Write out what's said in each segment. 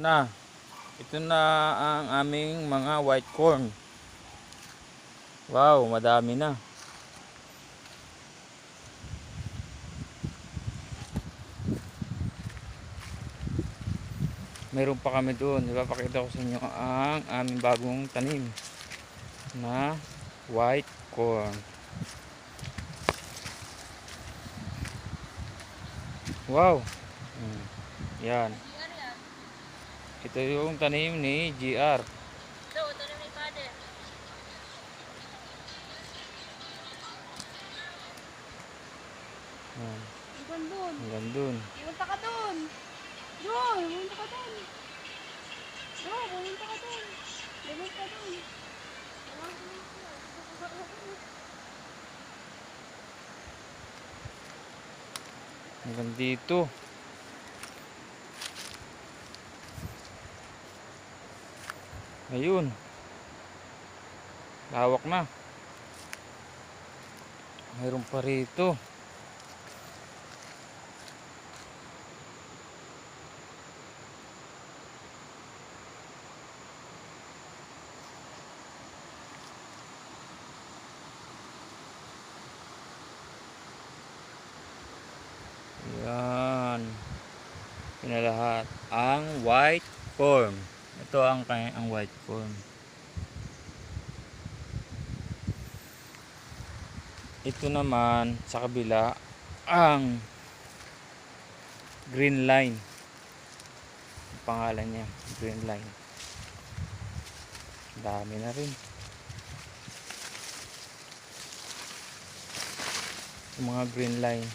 na. Ito na ang aming mga white corn. Wow, madami na. Meron pa kami doon. Ipapakita ko sa inyo ang aming bagong tanim na white corn. Wow. Hmm. Yan. Ito yung tanim ni GR. Ito, na may father. Yan. Iwan dun. Hanggang dun. Pumunta ka dun. Doon, pumunta ka dun. Doon, pumunta ka dun. Pumunta ka dun. Hanggang dito. Ayun. Lawak na. Mayroon pa rito. Yan. Pinalahat. Ang white form. Ito ang ang white form. Ito naman sa kabila ang green line. Ang pangalan niya, green line. Dami na rin. Yung mga green line.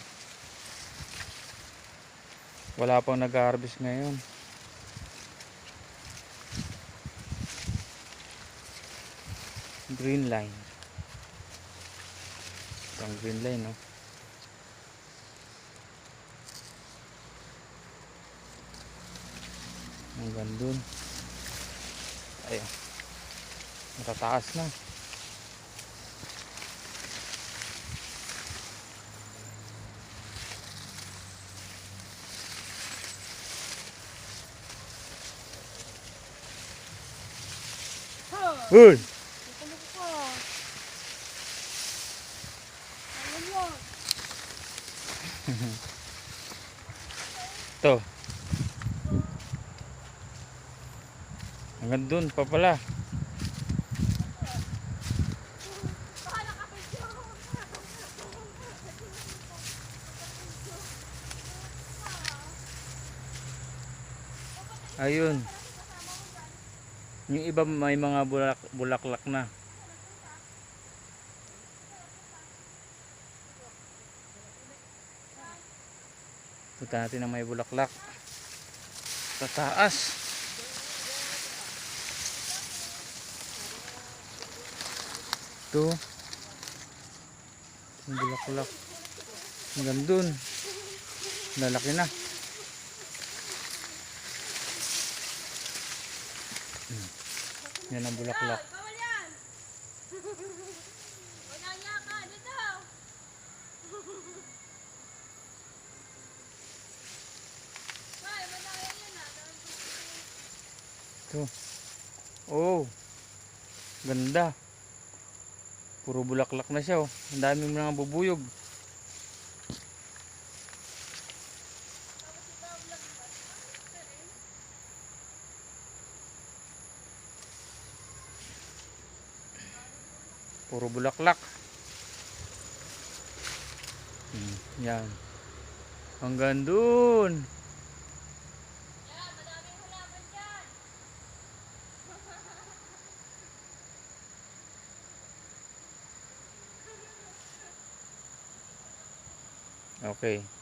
Wala pang nag-harvest ngayon. Green line. Ito green line, no? Hanggang dun. Ayun. Matataas na. Uy! Ito. Hanggang dun pa pala. Ayun. Yung iba may mga bulak bulaklak na. Punta natin ang may bulaklak. Sa taas. Ito. Yung bulaklak. Hanggang dun. Lalaki na. Yan ang bulaklak. Ito. Oh. Ganda. Puro bulaklak na siya oh. Ang daming mga bubuyog. Puro bulaklak. Hmm, yan. Hanggang dun. Okay.